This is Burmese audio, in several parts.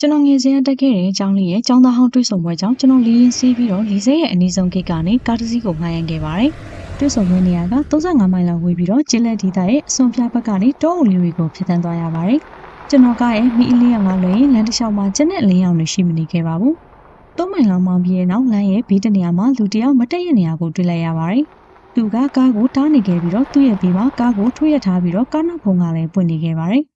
ကျွန်တော်ငယ်စဉ်ကတက်ခဲ့တဲ့အကြောင်းလေးရဲ့ကျောင်းသားဟောင်းတွေ့ဆုံပွဲကြောင့်ကျွန်တော်လီရင်စီးပြီးတော့လီစိတ်ရဲ့အနီးဆုံးဂိတ်ကနေကားတစ်စီးကိုငှားရမ်းခဲ့ပါတယ်။တွေ့ဆုံပွဲနေရာက35မိုင်လောက်ဝေးပြီးတော့ကျင်းလက်ဒေသရဲ့အစွန်ပြဘက်ကနေတောအုပ်လေးတွေကိုဖြတ်တန်းသွားရပါတယ်။ကျွန်တော်ကရဲ့မိအလေးရောင်ကလွှဲရင်လမ်းတစ်လျှောက်မှာကျင်းနဲ့အလင်းရောင်တွေရှိမနေခဲ့ပါဘူး။သုံးမိုင်လောက်မှပြီးတဲ့နောက်လမ်းရဲ့ဘေးတစ်နေရာမှာလူတစ်ယောက်မတက်ရနေရာကိုတွေ့လိုက်ရပါတယ်။သူကကားကိုတားနေခဲ့ပြီးတော့သူ့ရဲ့ဘေးမှာကားကိုထွေးရထားပြီးတော့ကားနောက်ဖုံးကလည်းပွင့်နေခဲ့ပါတယ်။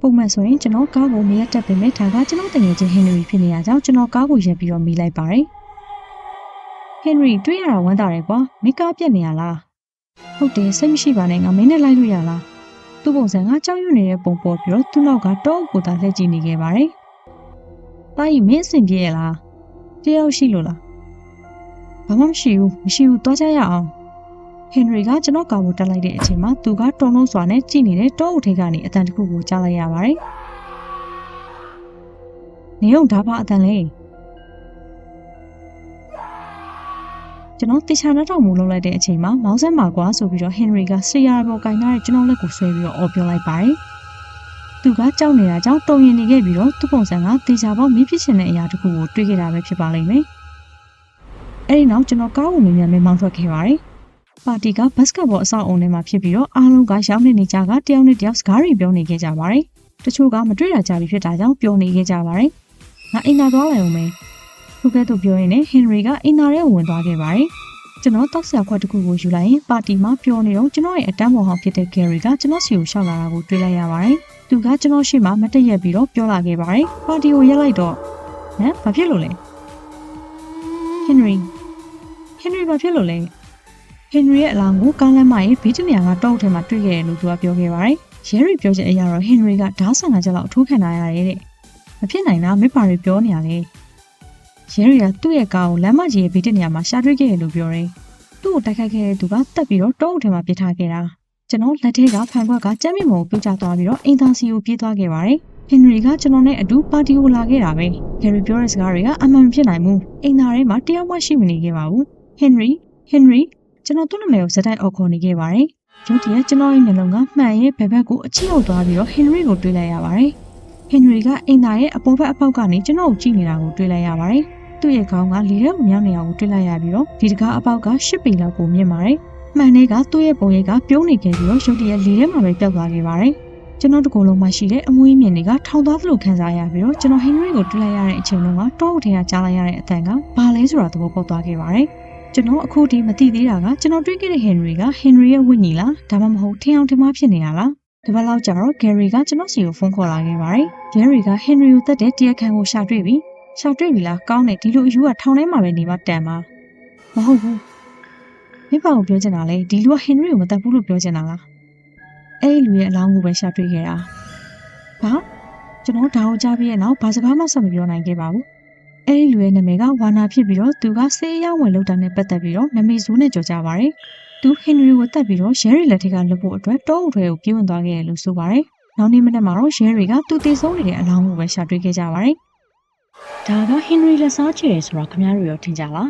ပုံမှန်ဆိုရင်ကျွန်တော်ကားကိုမရက်တက်ပေမဲ့ဒါကကျွန်တော်တငယ်ချင်းဟင်နရီဖြစ်နေရကြောင်းကျွန်တော်ကားကိုရက်ပြီးတော့မိလိုက်ပါတယ်။ဟင်နရီတွေ့ရတာဝမ်းသာတယ်ကွာမင်းကားပြက်နေရလား။ဟုတ်တယ်စိတ်မရှိပါနဲ့ငါမင်းနဲ့လိုက်လို့ရလား။သူ့ပုံစံကကြောက်ရွံ့နေတဲ့ပုံပေါ်ပြီးတော့သူ့နောက်ကတောအုပ်ကိုသာလှည့်ကြည့်နေခဲ့ပါတယ်။တာကြီးမင်းအဆင်ပြေရလား။တယောက်ရှိလို့လား။ဘာမှမရှိဘူးမရှိဘူးသွားကြရအောင်။ ဟင်နရီကကျွန်တော်ကာကိုတက်လိုက်တဲ့အချိန်မှာသူကတုံလုံးစွာနဲ့ကြည့်နေတဲ့တောအုပ်ထိပ်ကနေအတန်တစ်ခုကိုကြားလိုက်ရပါတယ်။နေုံဒါပါအတန်လေကျွန်တော်တေချာနှထောင်မူလုပ်လိုက်တဲ့အချိန်မှာမောင်းဆက်မှာကွာဆိုပြီးတော့ဟင်နရီကဆီယာပေါ်ကင်ထားတဲ့ကျွန်တော်လက်ကိုဆွဲပြီးတော့အော်ပြောလိုက်ပါတယ်။သူကကြောက်နေတာကြောင့်တုံရင်နေခဲ့ပြီးတော့သူ့ပုံစံကတေချာပေါင်းမိဖြစ်ချင်တဲ့အရာတစ်ခုကိုတွေးခဲ့တာပဲဖြစ်ပါလိမ့်မယ်။အဲဒီနောက်ကျွန်တော်ကားကိုမြင်မြန်မောင်းထွက်ခဲ့ပါတယ်။ ပါတီကဘတ်စကတ်ဘောအဆောက်အုံထဲမှာဖြစ်ပြီးတော့အားလုံးကရောက်နေနေကြကတယောက်နဲ့တယောက်စကားတွေပြောနေခဲ့ကြပါတယ်။တချို့ကမတွေ့တာကြပြီဖြစ်တာကြောင့်ပြောနေခဲ့ကြပါတယ်။ငါအိမ်သာသွားလိုက်အောင်မယ်။သူကဲ့သို့ပြောရင်းနဲ့ဟင်နရီကအိမ်သာထဲကိုဝင်သွားခဲ့ပါတယ်။ကျွန်တော်တောက်ဆရာခွက်တစ်ခုကိုယူလိုက်ရင်ပါတီမှာပြောနေတော့ကျွန်တော်ရဲ့အတန်းပေါ်ဟောင်းဖြစ်တဲ့ဂယ်ရီကကျွန်တော်စီကိုရှောက်လာတာကိုတွေ့လိုက်ရပါတယ်။သူကကျွန်တော်ရှေ့မှာမတက်ရက်ပြီးတော့ပြောလာခဲ့ပါတယ်။ပါတီကိုရက်လိုက်တော့ဟမ်ဘာဖြစ်လို့လဲ။ဟင်နရီဟင်နရီဘာဖြစ်လို့လဲ။ ဟင်နရီရဲ့အလောင်းကိုကားလမ်းမရဲ့ဘေးတနေရာကတောအုပ်ထဲမှာတွေ့ခဲ့တယ်လို့သူကပြောခဲ့ပါတယ်။ရဲရီပြောချက်အရတော့ဟင်နရီကဓာတ်ဆန်ကချက်လောက်အထိုးခံထားရတယ်တဲ့။မဖြစ်နိုင်တာမစ်ပါရီပြောနေရလေ။ရဲရီကသူ့ရဲ့ကားကိုလမ်းမကြီးရဲ့ဘေးတနေရာမှာရှာတွေ့ခဲ့တယ်လို့ပြောတယ်။သူ့ကိုတိုက်ခိုက်ခဲ့တဲ့သူကတက်ပြီးတော့တောအုပ်ထဲမှာပစ်ထားခဲ့တာ။ကျွန်တော်လက်ထဲကဖန်ခွက်ကကြမ်းမြင့်မော်ကိုပြုတ်ကျသွားပြီးတော့အင်သာစီကိုပြေးသွားခဲ့ပါတယ်။ဟင်နရီကကျွန်တော်နဲ့အတူပါတီကိုလာခဲ့တာပဲ။ဂယ်ရီပြောတဲ့စကားတွေကအမှန်မဖြစ်နိုင်ဘူး။အိမ်သားထဲမှာတယောက်မှရှိမနေခဲ့ပါဘူး။ဟင်နရီဟင်နရီ ကျွန်တော်သူ့နာမည်ကိုဇက်တိုက်အော်ခေါ်နေခဲ့ပါတယ်။ရုတ်တရက်ကျွန်တော်ရဲ့မျက်လုံးကမှန်ရဲ့ဘက်ဘက်ကိုအချီရောက်သွားပြီးတော့ဟင်နရီကိုတွေးလိုက်ရပါတယ်။ဟင်နရီကအင်သာရဲ့အပေါ်ဘက်အပေါက်ကနေကျွန်တော်ကိုကြည့်နေတာကိုတွေးလိုက်ရပါတယ်။သူ့ရဲ့ခေါင်းကလေထဲကိုမြောင်းနေတာကိုတွေးလိုက်ရပြီးတော့ဒီတကားအပေါက်ကရှစ်ပေလောက်ကိုမြင့်ပါတယ်။မှန်တဲ့ကသူ့ရဲ့ပုံရိပ်ကပြုံးနေခဲ့ပြီးတော့ရုတ်တရက်လေထဲမှာပဲပျောက်သွားခဲ့ပါတယ်။ကျွန်တော်တကူလုံးမှာရှိတဲ့အမွှေးမြင်တွေကထောင်သွားသလိုခံစားရပြီးတော့ကျွန်တော်ဟင်နရီကိုတွေးလိုက်ရတဲ့အချိန်တုန်းကတောအုပ်ထဲကကြားလိုက်ရတဲ့အတန်ကဘာလဲဆိုတာသဘောပေါက်သွားခဲ့ပါတယ်။ ကျွန်တော်အခုဒီမသိသေးတာကကျွန်တော်တွေ့ခဲ့တဲ့ဟင်နရီကဟင်နရီရဲ့ဝိညာဉ်လားဒါမှမဟုတ်ထင်အောင်ထင်မှားဖြစ်နေတာလားဒီဘက်လောက်ကျတော့ဂယ်ရီကကျွန်တော်စီကိုဖုန်းခေါ်လာခဲ့ပါတယ်ဂယ်ရီကဟင်နရီကိုတက်တဲ့တရားခံကိုရှာတွေ့ပြီရှာတွေ့ပြီလားကောင်းတယ်ဒီလိုအယူကထောင်ထဲမှာပဲနေမှတန်ပါမဟုတ်ဘူးမိဘကိုပြောချင်တာလေဒီလူကဟင်နရီကိုမတက်ဘူးလို့ပြောချင်တာလားအဲ့ဒီလူရဲ့အလောင်းကိုပဲရှာတွေ့ခဲ့တာဘာကျွန်တော်ဒါကိုကြားပြီးရဲ့နောက်ဘာစကားမှဆက်မပြောနိုင်ခဲ့ပါဘူး အဲ့ဒီလူရဲ့နာမည်ကဝါနာဖြစ်ပြီးတော့သူကစေးအရောက်ဝင်လောက်တာနဲ့ပတ်သက်ပြီးတော့နာမည်ဇိုးနဲ့ကြော်ကြပါတယ်။သူဟင်နရီကိုတတ်ပြီးတော့ရဲရီလက်ထက်ကလွတ်ဖို့အတွက်တောအုပ်ထဲကိုပြေးဝင်သွားခဲ့တယ်လို့ဆိုပါတယ်။နောက်နေ့မနက်မှာတော့ရဲရီကသူတည်ဆုံးနေတဲ့အလောင်းကိုပဲရှာတွေ့ခဲ့ကြပါတယ်။ဒါကဟင်နရီလက်စားချေတယ်ဆိုတော့ခင်ဗျားတို့ရောထင်ကြလား